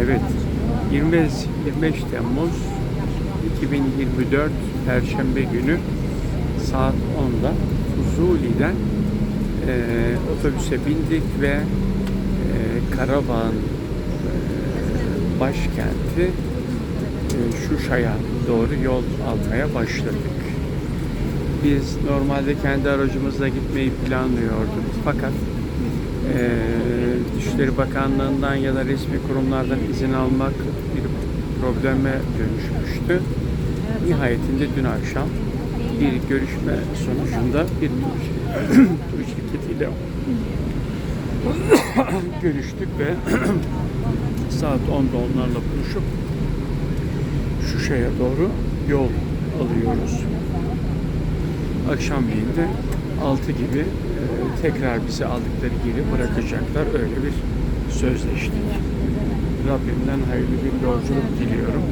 Evet, 25, 25 Temmuz 2024 Perşembe günü saat 10'da Fuzuli'den e, otobüse bindik ve e, Karabağ'ın e, başkenti e, Şuşa'ya doğru yol almaya başladık. Biz normalde kendi aracımızla gitmeyi planlıyorduk. Fakat Dışişleri Bakanlığı'ndan ya da resmi kurumlardan izin almak bir probleme dönüşmüştü. Nihayetinde dün akşam bir görüşme sonucunda bir tur, şirketiyle görüştük ve saat 10'da onlarla buluşup Şuşa'ya doğru yol alıyoruz. Akşamleyin de 6 gibi e, tekrar bizi aldıkları yeri bırakacaklar. Öyle bir sözleştik. Rabbimden hayırlı bir yolculuk diliyorum.